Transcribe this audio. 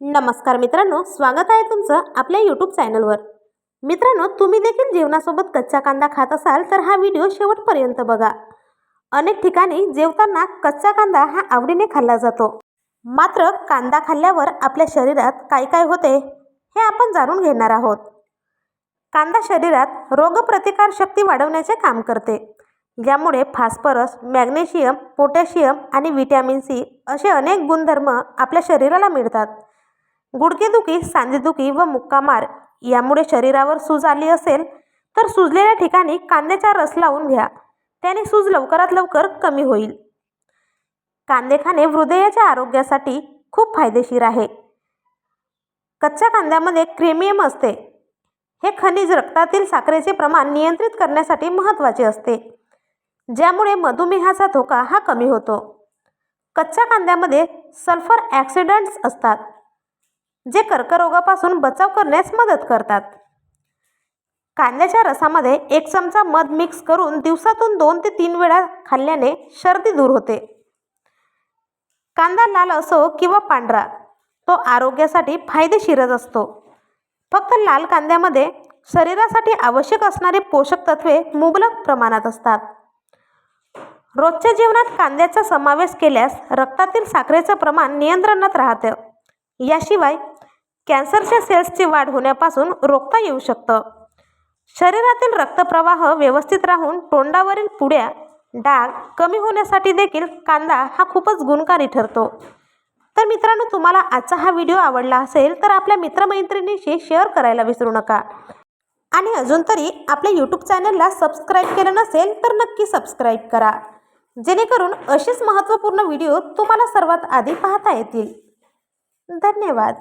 नमस्कार मित्रांनो स्वागत आहे तुमचं आपल्या यूट्यूब चॅनलवर मित्रांनो तुम्ही देखील जेवणासोबत कच्चा कांदा खात असाल तर हा व्हिडिओ शेवटपर्यंत बघा. अनेक ठिकाणी जेवताना कच्चा कांदा हा आवडीने खाल्ला जातो. मात्र कांदा खाल्ल्यावर आपल्या शरीरात काय काय होते हे आपण जाणून घेणार आहोत. कांदा शरीरात रोगप्रतिकारशक्ती वाढवण्याचे काम करते. यामुळे फास्फरस मॅग्नेशियम पोटॅशियम आणि व्हिटॅमिन सी असे अनेक गुणधर्म आपल्या शरीराला मिळतात. गुडघेदुखी सांधेदुखी व मुक्कामार यामुळे शरीरावर सूज आली असेल तर सुजलेल्या ठिकाणी कांद्याचा रस लावून घ्या. त्याने सूज लवकरात लवकर कमी होईल. कांदे खाणे हृदयाच्या आरोग्यासाठी खूप फायदेशीर आहे. कच्च्या कांद्यामध्ये क्रेमियम असते. हे खनिज रक्तातील साखरेचे प्रमाण नियंत्रित करण्यासाठी महत्त्वाचे असते. ज्यामुळे मधुमेहाचा धोका हा कमी होतो. कच्च्या कांद्यामध्ये सल्फर ॲक्सिडंट्स असतात. जे कर्करोगापासून बचाव करण्यास मदत करतात. कांद्याच्या रसामध्ये एक चमचा मध मिक्स करून दिवसातून दोन ते तीन वेळा खाल्ल्याने सर्दी दूर होते. कांदा लाल असो किंवा पांढरा तो आरोग्यासाठी फायदेशीरच असतो. फक्त लाल कांद्यामध्ये शरीरासाठी आवश्यक असणारे पोषक तत्वे मुबलक प्रमाणात असतात. रोजच्या जीवनात कांद्याचा समावेश केल्यास रक्तातील साखरेचं प्रमाण नियंत्रणात राहतं. याशिवाय कॅन्सरच्या सेल्सची वाढ होण्यापासून रोखता येऊ शकतं. शरीरातील रक्तप्रवाह व्यवस्थित राहून तोंडावरील पुड्या डाग कमी होण्यासाठी देखील कांदा हा खूपच गुणकारी ठरतो. तर मित्रांनो तुम्हाला आजचा हा व्हिडिओ आवडला असेल तर आपल्या मित्रमैत्रिणीशी शेअर करायला विसरू नका. आणि अजून तरी आपल्या यूट्यूब चॅनलला सबस्क्राईब केलं नसेल तर नक्की सबस्क्राईब करा. जेणेकरून असेच महत्त्वपूर्ण व्हिडिओ तुम्हाला सर्वात आधी पाहता येतील. धन्यवाद.